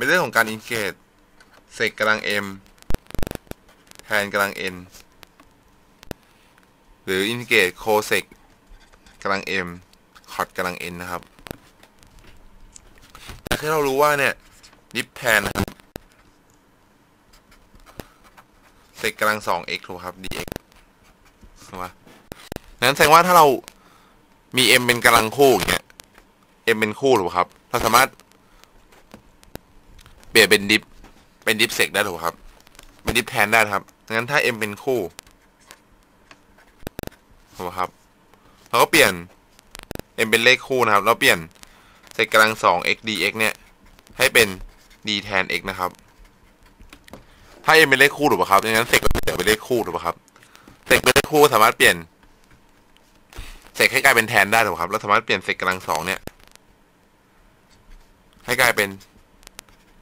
เป็นเรื่องของการอินเกตเซกกำลัง m แทนกำลัง n หรืออินเกตโคเซกกำลัง m คอดกำลัง n นะครับแต่แค่เรารู้ว่าเนี่ยดิฟแทนนะครับเซกกำลัง 2x ถูกครับ dx ถูกปะนั้นแสดงว่าถ้าเรามี m เป็นกำลังคู่อย่างเงี้ย m เป็นคู่ถูกปะครับ เราสามารถ เปลี่ยนเป็นดิฟเป็นดิฟเซกได้ถูกปะครับ เป็นดิฟแทนได้ครับ งั้นถ้า m เป็นคู่ถูกปะครับ เราก็เปลี่ยน m เป็นเลขคู่นะครับ เราเปลี่ยนเซกกำลัง 2x dx เนี่ย ให้เป็น d แทน x นะครับ ถ้า m เป็นเลขคู่ถูกปะครับงั้นเซกก็จะเป็นเลขคู่ถูกปะครับเซกเป็นเลขคู่สามารถเปลี่ยนเซกให้กลายเป็นแทนได้ถูกปะครับ เราสามารถเปลี่ยนเซกกำลังสองเนี่ย ให้กลายเป็น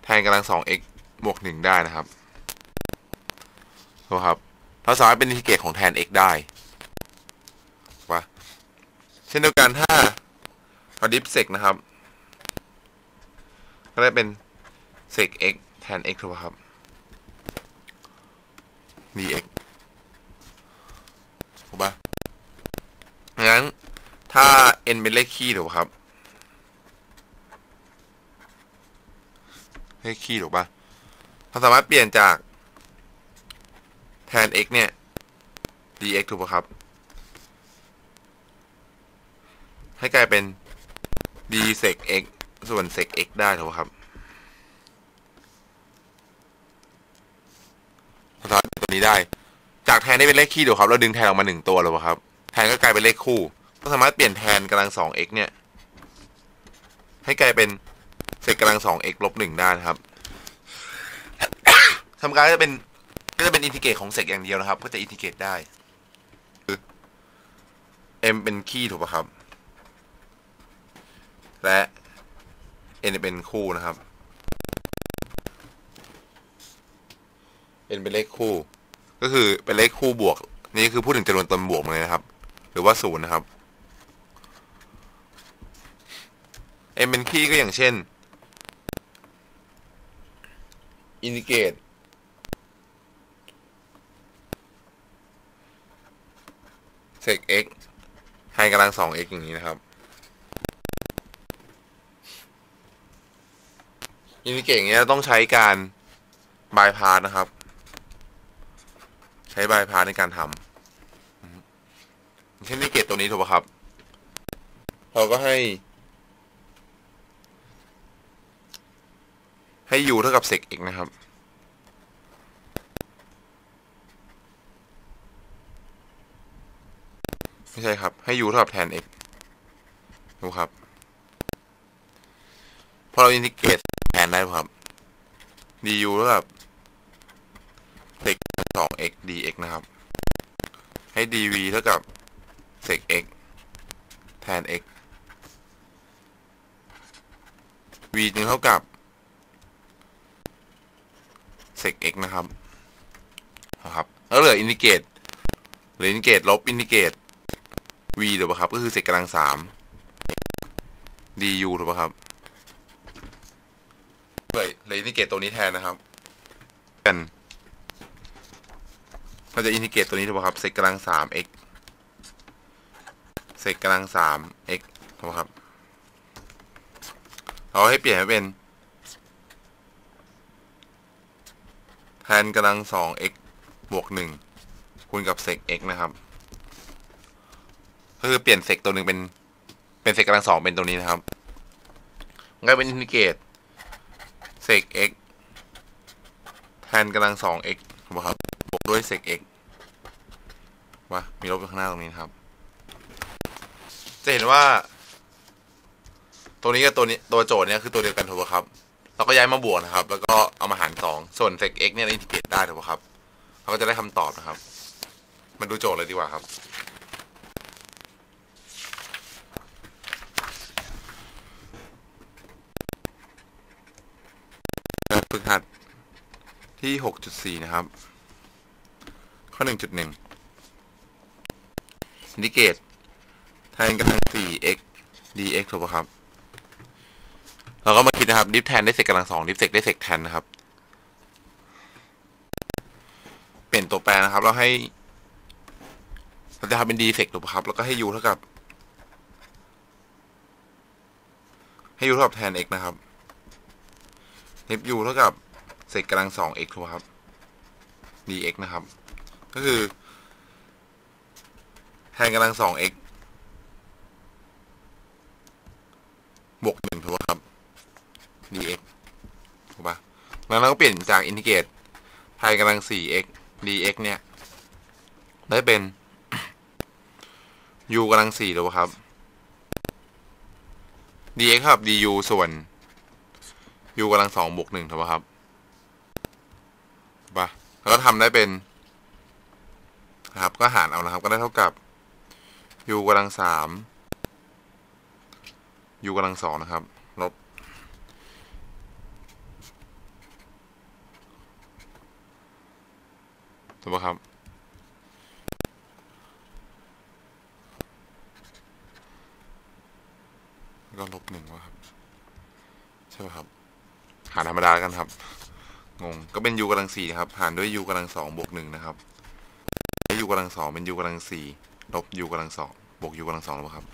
ทนกำลังสอง x บวกหนึ่งได้นะครับถูกครับ เราสามารถเป็นอินทิเกรตของแทน x ได้ถูกปะเช่นเดียวกันถ้าเอาดิฟเซกนะครับ ก็ได้เป็นเซก x แทน x ถูกปะครับ dx ถูกปะงั้นถ้า n เป็นเลขคี่ถูกปะครับ เลขคี่ถูกปะเราสามารถเปลี่ยนจากแทน x เนี่ย dx ถูกปะครับ ให้กลายเป็น d sec x ส่วน sec x ได้ถูกปะครับเราสามารถตัวนี้ได้ จากแทนที่เป็นเลขคี่ถูกครับ เราดึงแทนออกมาหนึ่งตัวเลยครับ แทนก็กลายเป็นเลขคู่ ก็สามารถเปลี่ยนแทนกำลังสอง x เนี่ย ให้กลายเป็น ศษกำลังสอง x ลบหนึ่งได้นะครับทำการก็จะเป็นก็จะเป็นอินทิเกรตของเศษอย่างเดียวนะครับ ก็จะอินทิเกรตได้ m เป็นคี่ถูกปะครับ และ n เป็นคู่นะครับ n เป็นเลขคู่ ก็คือเป็นเลขคู่บวก นี่คือพูดถึงจำนวนตนบวกเลยนะครับ หรือว่าศูนย์นะครับ m เป็นคี่ก็อย่างเช่น อินดิเกตเซก x ให้กำลังสอง x อย่างนี้นะครับ อินดิเกตอย่างเงี้ยต้องใช้การบายพาสนะครับ ใช้บายพาสในการทำเช่นอินดิเกตตัวนี้ถูกป่ะครับ เราก็ให้ ให้ u เท่ากับ sec x นะครับ ไม่ใช่ครับ ให้ u เท่ากับแทน x ดูครับ พอเราอินทิเกรตแทนได้ครับ du เท่ากับ sec 2 x dx นะครับ ให้ dv เท่ากับ sec x แทน x v จึงเท่ากับ sec x นะครับนะครับ แล้วเหลืออินดิเกตหรืออินดิเกตลบอินดิเกต v ถูกป่ะครับก็คือเศษกำลังสาม du ถูกป่ะครับเลยเลยอินดิเกตตัวนี้แทนนะครับเป็นเราจะอินดิเกตตัวนี้ถูกป่ะครับเศษกำลังสาม x เศษกำลังสาม x ถูกป่ะครับเราให้เปลี่ยนให้เป็น แทนกำลังสอง x บวกหนึ่งคูณกับเซก x นะครับ ก็คือเปลี่ยนเซกตัวหนึ่งเป็น เป็นเซกกำลังสองเป็นตัวนี้นะครับก็เป็นอินทิเกรตเซก x แทนกำลังสอง x ถูกไหมครับ บวกด้วยเซก x ว่ามีลบข้างหน้าตรงนี้นครับ จะเห็นว่า ตัวนี้กับตัวนี้ตัวโจทย์เนี่ยคือตัวเดียวกันถูกไหมครับ เราก็ย้ายมาบวกนะครับ แล้วก็เอามาหารสองส่วน sec x เนี่ยเราอินทิเกรตได้ถูกไหมครับเราก็จะได้คำตอบนะครับ มาดูโจทย์เลยดีกว่าครับ ฝึกหัดที่ 6.4 นะครับ ข้อ 1.1อินทิเกรตแทนกำลัง 4x dx ถูกปะครับ เราก็มาคิดนะครับดิฟแทนได้เศษกำลังสองดิฟเซกได้เศษแทนนะครับ เปลี่ยนตัวแปรนะครับ เราให้เราจะทำเป็นดีเซกถูกปะครับ แล้วก็ให้ u เท่ากับ ให้ u เท่ากับแทน x นะครับเ f u เท่ากับเศษกำลังสอง x ถูกครับ dx นะครับ ก็คือ แทนกำลังสอง x บวกหนึ่งถูกครับ dx ถูกปะแล้วเราก็เปลี่ยนจากอินทิเกรตแทนกำลังสี่ x dx เนี่ย ได้เป็น u กำลังสี่ถูกปะครับ dx ครับ du ส่วน u กำลังสองบวกหนึ่งถูกปะครับถูกปะแล้วก็ทำได้เป็นนะครับ ก็หารเอานะครับ ก็ได้เท่ากับ u กำลังสาม u กำลังสองนะครับ ลบ ถูกปะครับ ก็ลบหนึ่งวะครับ ใช่ไหมครับ หารธรรมดาแล้วกันครับ งง ก็เป็น u กำลังสี่ครับ หารด้วย u กำลังสองบวกหนึ่งนะครับให้ u กำลังสองเป็น u กำลังสี่ลบ u กำลังสองบวก u กำลังสองแล้วครับ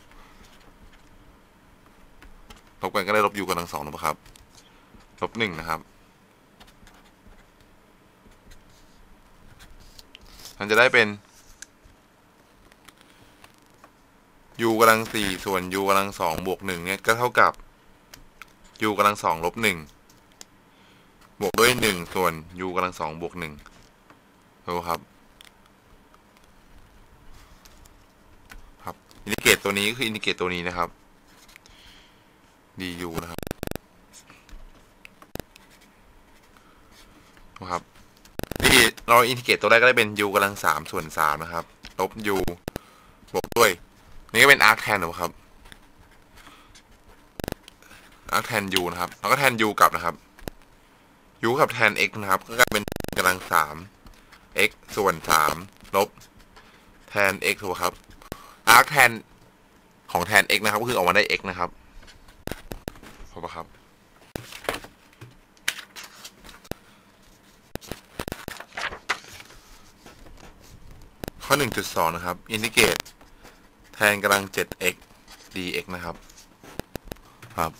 ลบกันก็ได้ลบ u กำลังสองแล้วครับ ลบหนึ่งนะครับ มันจะได้เป็น u กำลังสี่ส่วน u กำลังสองบวกหนึ่งเนี่ยก็เท่ากับ u กำลังสองลบหนึ่งบวกด้วยหนึ่งส่วน u กำลังสองบวกหนึ่งดูครับ ครับ อินทิเกรตตัวนี้ก็คืออินทิเกรตตัวนี้นะครับ du นะครับ ที่ เราอินทิเกรตตัวแรกก็ได้เป็น u กำลังสามส่วนสามนะครับ ลบ u บวกด้วย นี่ก็เป็น arc tan นะครับ arc tan u นะครับ แล้วก็ tan u กลับนะครับ u กับ tan x นะครับ ก็กลายเป็นกำลังสาม x ส่วนสามลบ tan x ถูกครับ arc tan ของ tan x นะครับ ก็คือออกมาได้ x นะครับถูกปะครับ อ 1.2 นะครับอินทิเกรตแทนกำลัง 7x dx นะครับ ครับ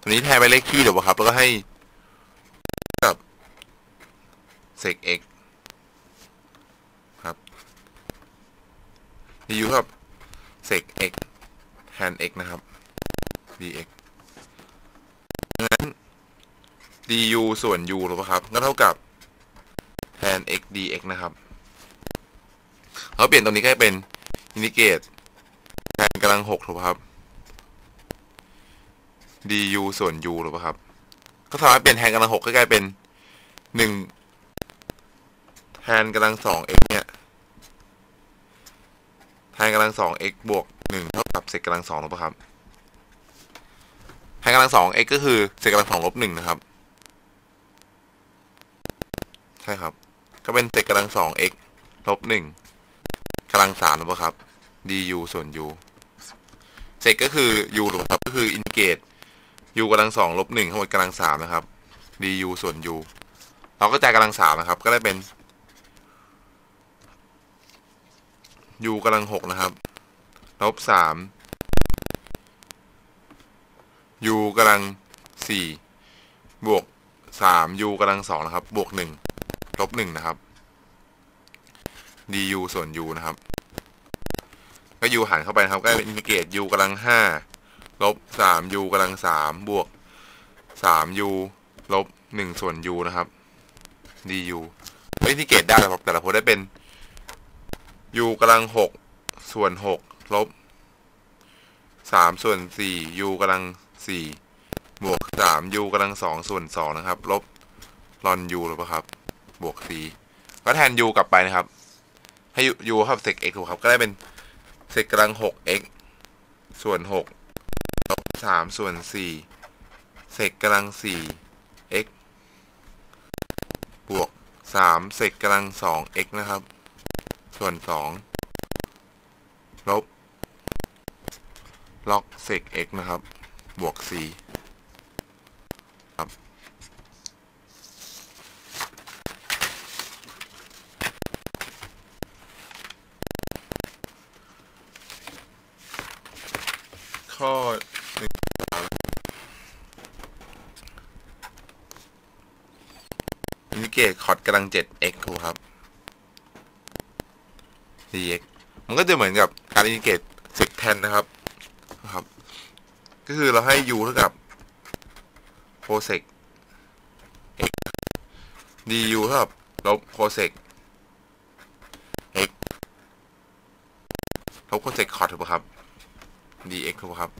ตัวนี้แทนไปเลขคี่เดี๋ยวครับ แล้วก็ให้กับ sec x ครับ du ครับ sec x แทน x นะครับ dx งั้น du ส่วน u ถูกปะครับ ก็เท่ากับแทน x dx นะครับ เราเปลี่ยนตรงนี้ก็ให้เป็นอินิเกตแทนกำลังหกถูกปะครับ du ส่วน u ถูกปะครับ ก็สามารถเปลี่ยนแทนกำลังหกก็กลายเป็นหนึ่งแทนกำลังสอง x เนี่ยแทนกำลังสอง x บวกหนึ่งเท่ากับเศษกำลังสองถูกปะครับแทนกำลังสอง x ก็คือเศษกำลังสองลบหนึ่งนะครับ ใช่ครับ ก็เป็นเศษกำลังสอง x ลบหนึ่งำลังสามถูกปะครับ du ส่วน u เศษก็คือ u ถูกปะครับก็คืออินเกต u กำลังสองลบหนึ่งทั้งหมดกำลังสามนะครับ du ส่วน u เราก็จ่ายกำลังสามนะครับ ก็ได้เป็น u กำลังหกนะครับลบสาม u กำลังสี่บวกสาม u กำลังสองนะครับ บวกหนึ่งลบหนึ่งนะครับ du ส่วน u นะครับ ก็ u หารเข้าไปนะครับ ก็เป็นอินทิเกรต u กำลังห้าลบสาม u กำลังสามบวกสาม u ลบหนึ่งส่วน u นะครับ du ก็อินทิเกรตได้แต่ละพจน์ได้เป็น u กำลังหกส่วนหกลบสามส่วนสี่ u กำลังสี่บวกสาม u กำลังสองส่วนสองนะครับ ลบลอน u หรือเปล่าครับ บวกสี่ก็แทน u กลับไปนะครับ ให้ u ครับ sec x ถูกครับ ก็ได้เป็น sec กำลังหก x ส่วนหกลบสามส่วนสี่ sec กำลังสี่ x บวกสาม sec กำลังสอง x นะครับ ส่วนสองลบล็อก sec x นะครับ บวกสี่ครับ ข้อหนึ่งอินิเกตคอร์ดกำลัง 7x ถูกครับ dx มันก็จะเหมือนกับการอินิเกตสิบแทนนะครับนะครับ ก็คือเราให้ u เท่ากับ cosec x du เท่ากับลบ cosec x ลบ cosec cot ถูกป่ะครับ dx ถูกป่ะครับ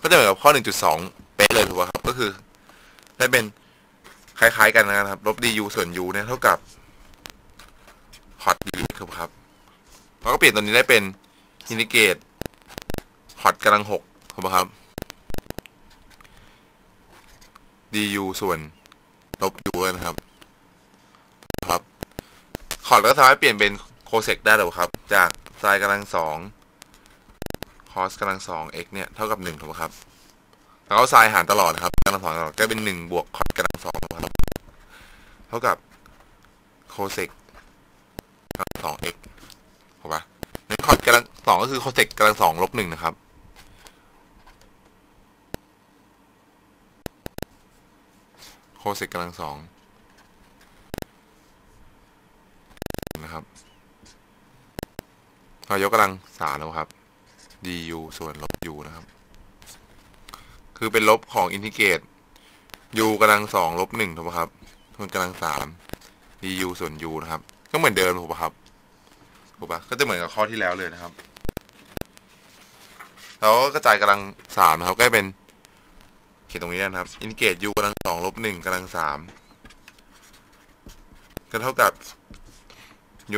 ก็จะเหมือนกับข้อ 1.2 เป๊ะเลยถูกป่ะครับ ก็คือได้เป็นคล้ายๆกันนะครับ ลบ du ส่วน u เนี่ยเท่ากับ cot dx ถูกป่ะครับเราก็เปลี่ยนตัวนี้ได้เป็นอินดิเกต cot กำลัง6ถูกป่ะครับ du ส่วนลบ u นะครับครับคอร์ดก็สามารถเปลี่ยนเป็นโคเซกได้หรอครับ จากไซน์กำลังสอง คอสกำลังสอง x เนี่ยเท่ากับหนึ่งถูกไหมครับ แล้วก็ไซน์หารตลอดนะครับกำลังสองตลอดก็เป็นหนึ่งบวกคอสกำลังสองครับเท่ากับโคเซกกำลังสอง x ถูกปะในคอสกำลังสองก็คือโคเซกกำลังสองลบหนึ่งนะครับโคเซกกำลังสองนะครับเรายกกำลังสามแล้วครับ du ส่วนลบ u นะครับ คือเป็นลบของอินทิเกรต u กำลังสองลบหนึ่งถูกไหมครับส่วนกำลังสาม du ส่วน u นะครับ ก็เหมือนเดิมถูกปะครับถูกปะก็จะเหมือนกับข้อที่แล้วเลยนะครับแล้วก็กระจายกำลังสามนะครับ ก็เป็นเขียนตรงนี้นะครับ อินทิเกรต u กำลังสองลบหนึ่งกำลังสามก็เท่ากับ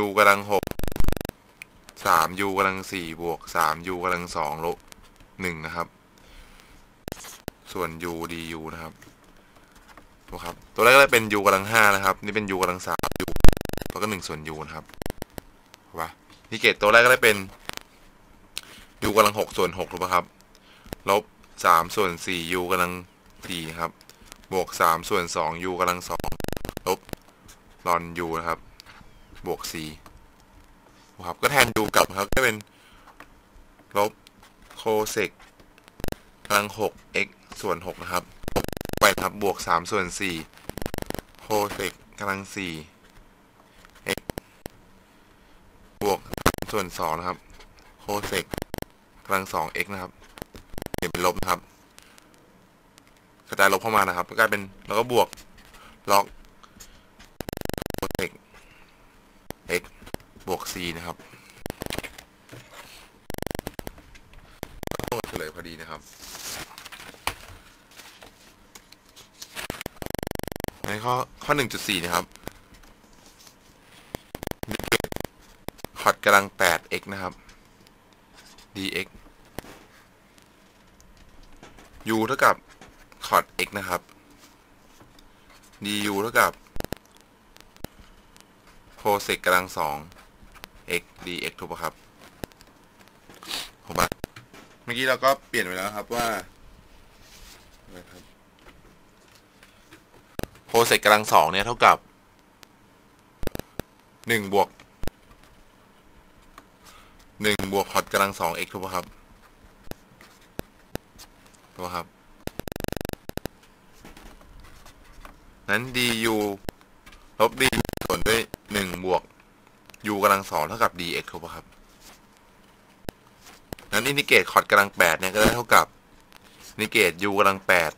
u กำลังหก สาม u กำลังสี่บวกสาม u กำลังสองลบหนึ่งนะครับ ส่วน u du นะครับถูกครับ ตัวแรกก็ได้เป็น u กำลังห้านะครับ นี่เป็น u กำลังสาม u แล้วก็หนึ่งส่วน u นะครับถูกปะนี่เกตตัวแรกก็ได้เป็น u กำลังหกส่วนหกถูกปะครับ ลบสามส่วนสี่ u กำลังสี่ครับ บวกสามส่วนสอง u กำลังสองลบลอน u นะครับ บวกสี่ ครับ ก็แทน u กลับครับก็เป็นลบโคเซกกำลังหก x ส่วนหกนะครับ ไปครับบวกสามส่วนสี่โคเซกกำลังสี่ x บวกส่วนสองนะครับโคเซกกำลังสอง x นะครับเปลี่ยนเป็นลบนะครับ กระจายลบเข้ามานะครับก็กลายเป็นแล้วก็บวกล็อกโคเซก x บวก c นะครับต้องเฉลยพอดีนะครับในข้อข้อ 1.4 นะครับคอดกำลัง 8x นะครับ dx u เท่ากับคอด x นะครับ du เท่ากับโคเซกกำลังสอง x dx ถูกปะครับถูกปะเมื่อกี้เราก็เปลี่ยนไปแล้วครับว่าโคเซกกำลังสองเนี่ยเท่ากับหนึ่งบวกหนึ่งบวกคอดกำลังสอง x ถูกปะครับถูกปะครับ นั้น du ลบ d ส่วนด้วย u กำลังสองเท่ากับ dx ถูกปะครับนั้นอินทิเกรตคอร์ดกำลังแปดเนี่ยก็ได้เท่ากับอินทิเกรต u กำลังแปด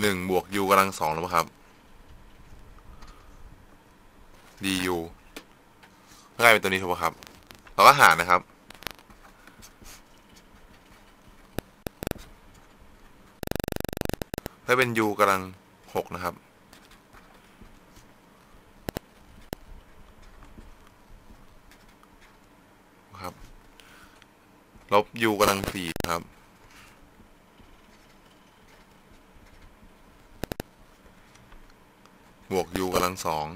หนึ่งบวก u กำลังสองถูกปะครับ du กลายเป็นตัวนี้ถูกปะครับ เราก็หารนะครับ ถ้าเป็น u กำลังหกนะครับ ลบ u กำลังสี่ครับ บวก u กำลังสอง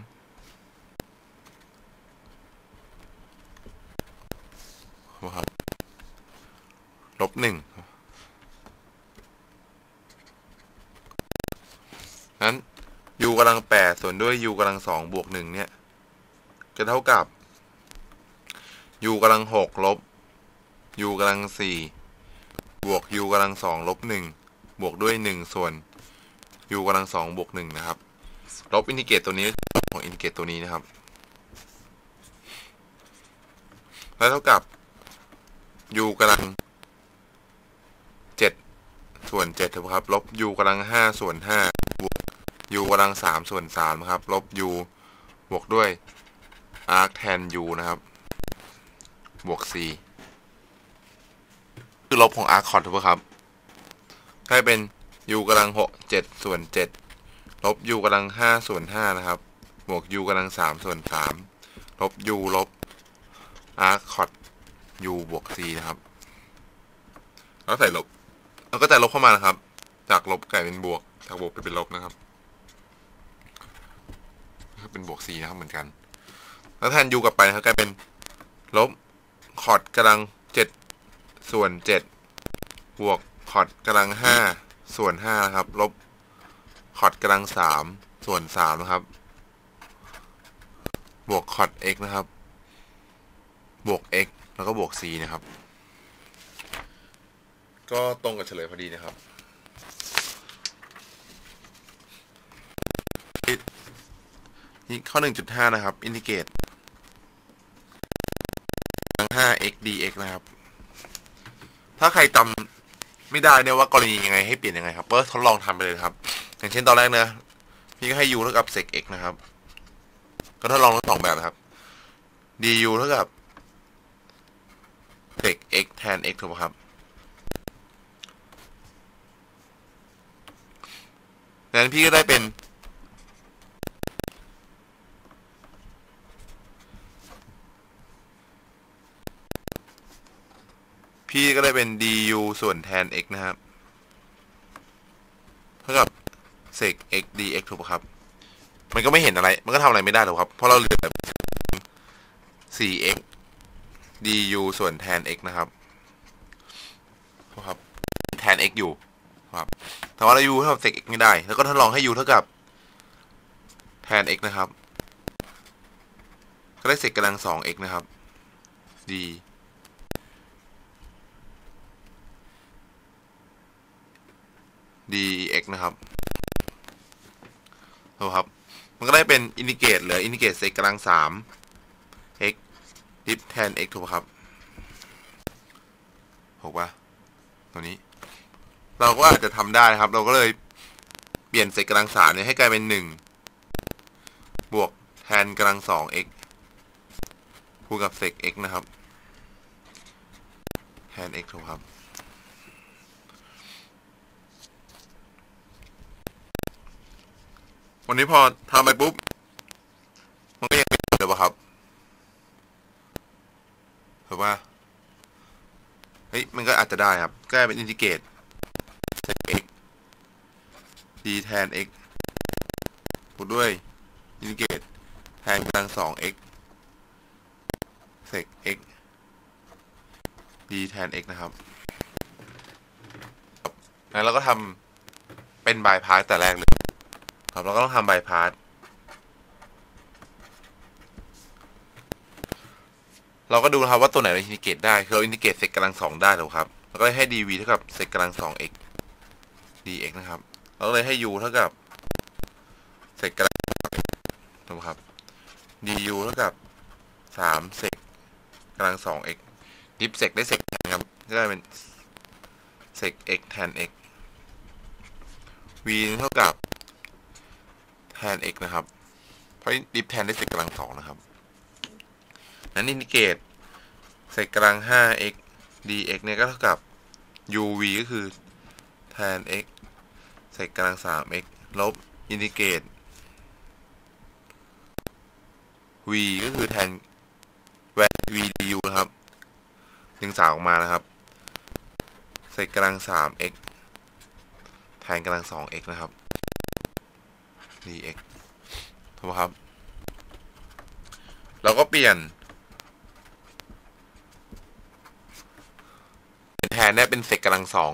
ครับลบหนึ่งนั้น u กำลังแปดส่วนด้วย u กำลังสองบวกหนึ่งเนี่ย จะเท่ากับ u กำลังหกลบ u กำลังสี่บวก u กำลังสองลบหนึ่งบวกด้วยหนึ่งส่วน u กำลังสองบวกหนึ่งนะครับ ลบอินทิเกรตตัวนี้ของอินทิเกรตตัวนี้นะครับ แล้วเท่ากับ u กำลังเจ็ดส่วนเจ็ดถูกครับ ลบ u กำลังห้าส่วนห้าบวก u กำลังสามส่วนสามครับ ลบ u บวกด้วย arc tan u นะครับ บวก c คือลบของ arc cot ถูกไหมครับได้เป็น u กำลังหกเจ็ดส่วนเจ็ดลบ u กำลังห้าส่วนห้านะครับ บวก u กำลังสามส่วนสามลบ u ลบ arc cot u บวก c นะครับ แล้วใส่ลบแล้วก็จะลบเข้ามานะครับ จากลบกลายเป็นบวก จากบวกไปเป็นลบนะครับเป็นบวก c นะครับเหมือนกัน แล้วแทน u กลับไปนะครับกลายเป็นลบคอร์ดกำลังเจ็ด ส่วนเจ็ดบวกคอร์ดกำลังห้าส่วนห้านะครับ ลบคอร์ดกำลังสามส่วนสามนะครับ บวกคอร์ด x นะครับ บวก x แล้วก็บวก c นะครับ ก็ตรงกับเฉลยพอดีนะครับนี่ข้อ 1.5 นะครับ อินทิเกรตทั้ง 5x dx นะครับ ถ้าใครจำไม่ได้เนี่ยว่ากรณียังไงให้เปลี่ยนยังไงครับก็ทดลองทำไปเลยครับ อย่างเช่นตอนแรกเนะพี่ก็ให้ u เท่ากับ sec x นะครับ ก็ทดลองทั้งสองแบบนะครับ du เท่ากับ sec x tan x ถูกไหมครับ ดังนั้นพี่ก็ได้เป็น พี่ก็ได้เป็น du ส่วน tan x นะครับ เท่ากับ sec x dx ถูกปะครับ มันก็ไม่เห็นอะไร มันก็ทำอะไรไม่ได้หรอกครับ เพราะเราเหลือ 4x du ส่วน tan x นะครับครับ tan x อยู่ครับแต่ว่าเรา u เท่ากับ sec x ไม่ได้ แล้วก็ทดลองให้ u เท่ากับ tan x นะครับ ก็ได้ sec กำลัง 2x นะครับ d dx นะครับถูครับ มันก็ได้เป็นอินทิเกรตเหลืออินทิเกรตเซกกำลังสาม x ดิฟแทน x ถูกครับถูกปะตัวนี้ เราก็อาจจะทำได้ครับ เราก็เลยเปลี่ยนเซกกำลังสามเนี่ยให้กลายเป็นหนึ่งบวกแทนกำลังสอง x คูณกับเซก x นะครับ แทน x ถูกครับ วันนี้พอทำไปปุ๊บ มันก็ยังไม่เดี๋ยวปะครับถูกป่ะเฮ้ย มันก็อาจจะได้ครับ ก็เป็นอินทิเกรต x d tan x บวกด้วยอินทิเกรตแทนกำลังสอง x sec x d tan x นะครับ แล้วเราก็ทำเป็นบายพาสแต่แรกเลย ครับเราก็ต้องทำบายพาสเราก็ดูนะครับว่าตัวไหนเราอินทิเกตได้ คือเราอินทิเกตเซกกำลังสองได้หรือครับเราก็เลยให้ dv เท่ากับเซกกำลังสอง x dx นะครับ เราก็เลยให้ u เท่ากับเซกกำลังถูกครับ du เท่ากับสามเซกกำลังสอง x ดิฟเซกได้เซกแทนครับก็ได้เป็นเซก x แทน x v เท่ากับ น x นะครับ เพราะดิฟแทนได้เศษกำลังสองนะครับ นั้นอินิเกตเศษกำลัง 5x dx เนี่ยก็เท่ากับ uv ก็คือแทน x เศษกำลัง 3x ลบอินิเกต v ก็คือแทน v du นะครับดึงสามออกมานะครับ เศษกำลัง 3x แทนกำลัง 2x นะครับ dx ถูกไหมครับ เราก็เปลี่ยนแทนเนี่ยเป็นเศษกำลังสอง